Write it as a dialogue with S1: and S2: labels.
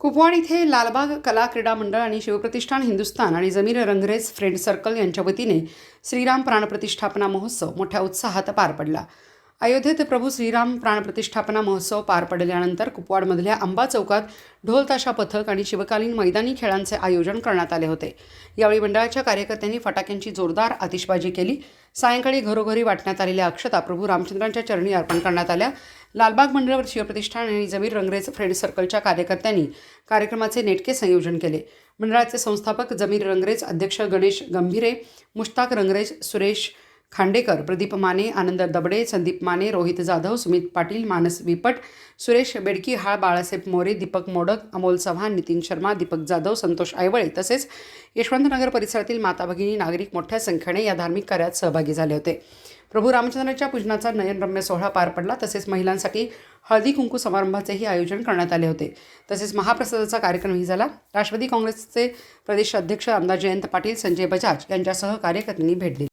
S1: कुपवाड इथे लालबाग कला क्रीडा मंडळ आणि शिवप्रतिष्ठान हिंदुस्थान आणि जमीर रंगरेज फ्रेंड सर्कल यांच्या वतीने श्रीराम प्राणप्रतिष्ठापना महोत्सव मोठ्या उत्साहात पार पडला. अयोध्येत प्रभू श्रीराम प्राणप्रतिष्ठापना महोत्सव पार पडल्यानंतर कुपवाडमधल्या आंबा चौकात ढोल ताशा पथक आणि शिवकालीन मैदानी खेळांचे आयोजन करण्यात आले होते. यावेळी मंडळाच्या कार्यकर्त्यांनी फटाक्यांची जोरदार आतिषबाजी केली. सायंकाळी घरोघरी वाटण्यात आलेल्या अक्षता प्रभू रामचंद्रांच्या चरणी अर्पण करण्यात आल्या. लालबाग मंडळावर शिवप्रतिष्ठान आणि जमीर रंगरेज फ्रेंड सर्कलच्या कार्यकर्त्यांनी कार्यक्रमाचे नेटके संयोजन केले. मंडळाचे संस्थापक जमीर रंगरेज अध्यक्ष गणेश गंभीरे मुश्ताक रंगरेज सुरेश खांडेकर प्रदीप माने आनंद दबडे संदीप माने रोहित जाधव सुमित पाटील मानस विपट सुरेश बेडकी हाळ बाळासाहेब मोरे दीपक मोडक अमोल चव्हाण नितीन शर्मा दीपक जाधव संतोष आयवळे तसेच यशवंतनगर परिसरातील माता भगिनी नागरिक मोठ्या संख्येने या धार्मिक कार्यात सहभागी झाले होते. प्रभू रामचंद्राच्या पूजनाचा नयनरम्य सोहळा पार पडला तसेच महिलांसाठी हळदी कुंकू समारंभाचेही आयोजन करण्यात आले होते. तसेच महाप्रसादाचा कार्यक्रमही झाला. राष्ट्रवादी काँग्रेसचे प्रदेश अध्यक्ष आमदार जयंत पाटील संजय बजाज यांच्यासह कार्यकर्त्यांनी भेट दिली.